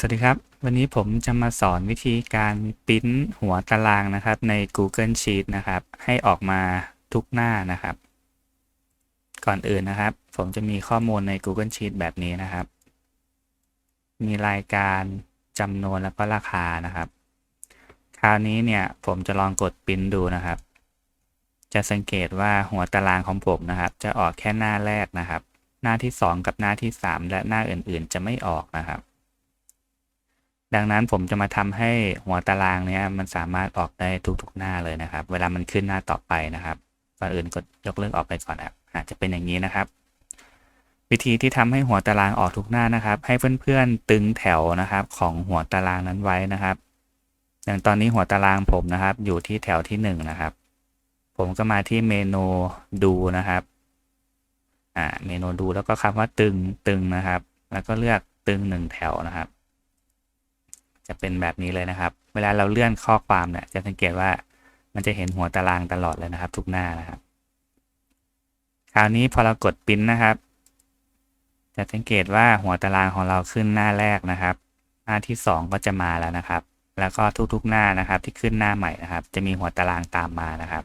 สวัสดีครับ วันนี้ผมจะมาสอนวิธีการปริ้นหัวตารางนะครับ ใน Google Sheet นะครับ ให้ออกมาทุกหน้านะครับ ก่อนอื่นนะครับ ผมจะมีข้อมูลใน Google Sheet แบบนี้นะครับ มีรายการจำนวนแล้วก็ราคานะครับ คราวนี้เนี่ยผมจะลองกดปริ้นดูนะครับ จะสังเกตว่าหัวตารางของผมนะครับ จะออกแค่หน้าแรกนะครับ หน้าที่ 2 กับหน้าที่ 3 และหน้าอื่นๆ จะไม่ออกนะครับ ดังนั้นผมจะมาทำให้หัวตารางเนี้ยมันสามารถออกได้ทุกๆหน้าเลยนะครับ เวลามันขึ้นหน้าต่อไปนะครับก่อนอื่นกดยกเลิกออกไปก่อนนะครับอาจจะเป็นอย่างนี้นะครับ วิธีที่ทำให้หัวตารางออกทุกหน้านะครับ ให้เพื่อนๆตึงแถวนะครับ ของหัวตารางนั้นไว้นะครับ อย่างตอนนี้หัวตารางผมนะครับ อยู่ที่แถวที่1นะครับ ผมก็มาที่เมนูดูนะครับอ่าเมนูดูแล้วก็คำว่าตึงตึงนะครับ แล้วก็เลือกตึงหนึ่งแถวนะครับ จะเป็นแบบนี้เลยนะครับ เวลาเราเลื่อนข้อความเนี่ยจะสังเกตว่ามันจะเห็นหัวตารางตลอดเลยนะครับ ทุกหน้านะครับ คราวนี้พอเรากดปริ้นนะครับ จะสังเกตว่าหัวตารางของเราขึ้นหน้าแรกนะครับ หน้าที่ 2 ก็จะมาแล้วนะครับ แล้วก็ทุกๆหน้านะครับ ที่ขึ้นหน้าใหม่นะครับ จะมีหัวตารางตามมานะครับ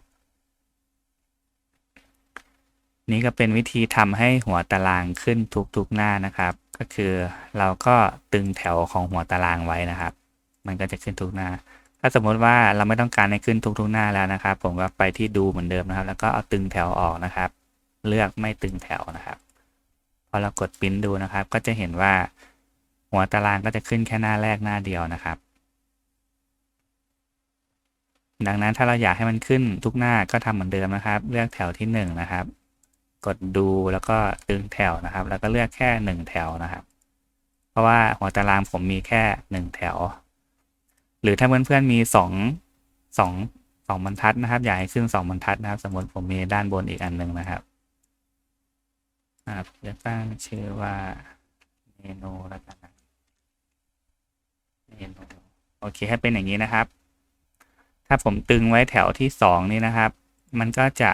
นี่ก็เป็นวิธีทำให้หัวตารางขึ้นทุกๆหน้านะครับ ก็คือเราก็ตึงแถวของหัวตารางไว้นะครับ มันก็จะขึ้นทุกหน้า ถ้าสมมติว่าเราไม่ต้องการให้ขึ้นทุกๆหน้าแล้วนะครับ ผมก็ไปที่ดูเหมือนเดิมนะครับ แล้วก็เอาตึงแถวออกนะครับ เลือกไม่ตึงแถวนะครับ พอเรากดปิ้นดูนะครับ ก็จะเห็นว่า หัวตารางก็จะขึ้นแค่หน้าแรกหน้าเดียวนะครับ ดังนั้นถ้าเราอยากให้มันขึ้นทุกหน้าก็ทำเหมือนเดิมนะครับ เลือกแถวที่1นะครับ กดดูแล้วก็ตึงแถวนะครับ แล้วก็เลือกแค่หนึ่งแถวนะครับ เพราะว่าหัวตารางผมมีแค่หนึ่งแถว หรือถ้าเพื่อนๆมีสองสองสองบรรทัดนะครับ อยากให้ขึ้นสองบรรทัดนะครับ สมมติผมมีด้านบนอีกอันหนึ่งนะครับนะครับจะตั้งชื่อว่าเมนูแล้วกันนะเมนูโอเคให้เป็นอย่างนี้นะครับ ถ้าผมตึงไว้แถวที่สองนี่นะครับ มันก็จะ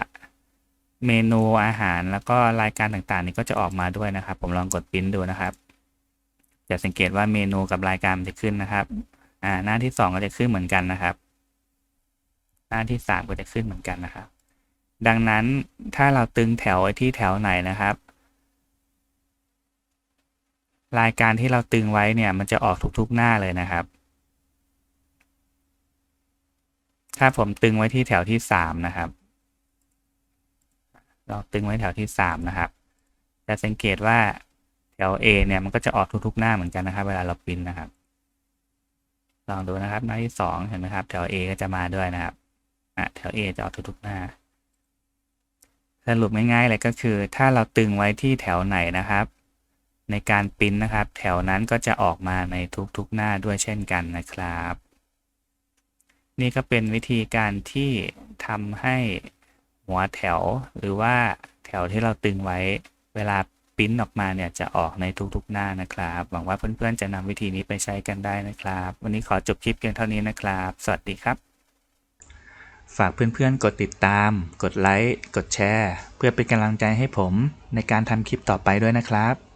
เมนูอาหารแล้วก็รายการต่างๆ นี้ก็จะออกมาด้วยนะครับ ผมลองกดปริ้นดูนะครับ จะสังเกตว่าเมนูกับรายการจะขึ้นนะครับ อ่าหน้าที่สองก็จะขึ้นเหมือนกันนะครับ หน้าที่สามก็จะขึ้นเหมือนกันนะครับ ดังนั้นถ้าเราตึงแถวไว้ที่แถวไหนนะครับ รายการที่เราตึงไว้เนี่ยมันจะออกทุกๆหน้าเลยนะครับ ถ้าผมตึงไว้ที่แถวที่สามนะครับ เราตึงไว้แถวที่สามนะครับ จะสังเกตว่าแถว A เนี่ยมันก็จะออกทุกๆหน้าเหมือนกันนะครับ เวลาเราปิ้นนะครับ ลองดูนะครับหน้าที่สองเห็นไหมครับ แถว A ก็จะมาด้วยนะครับอะแถว A จะออกทุกๆหน้า สรุปง่ายๆเลยก็คือ ถ้าเราตึงไว้ที่แถวไหนนะครับ ในการปิ้นนะครับ แถวนั้นก็จะออกมาในทุกๆหน้าด้วยเช่นกันนะครับ นี่ก็เป็นวิธีการที่ทำให้ หัวแถวหรือว่าแถวที่เราตึงไว้เวลาปริ้นออกมาเนี่ยจะออกในทุกๆหน้านะครับ หวังว่าเพื่อนๆจะนำวิธีนี้ไปใช้กันได้นะครับ วันนี้ขอจบคลิปเพียงเท่านี้นะครับ สวัสดีครับ ฝากเพื่อนๆ กดติดตาม กดไลค์ กดแชร์ เพื่อเป็นกำลังใจให้ผมในการทำคลิปต่อไปด้วยนะครับ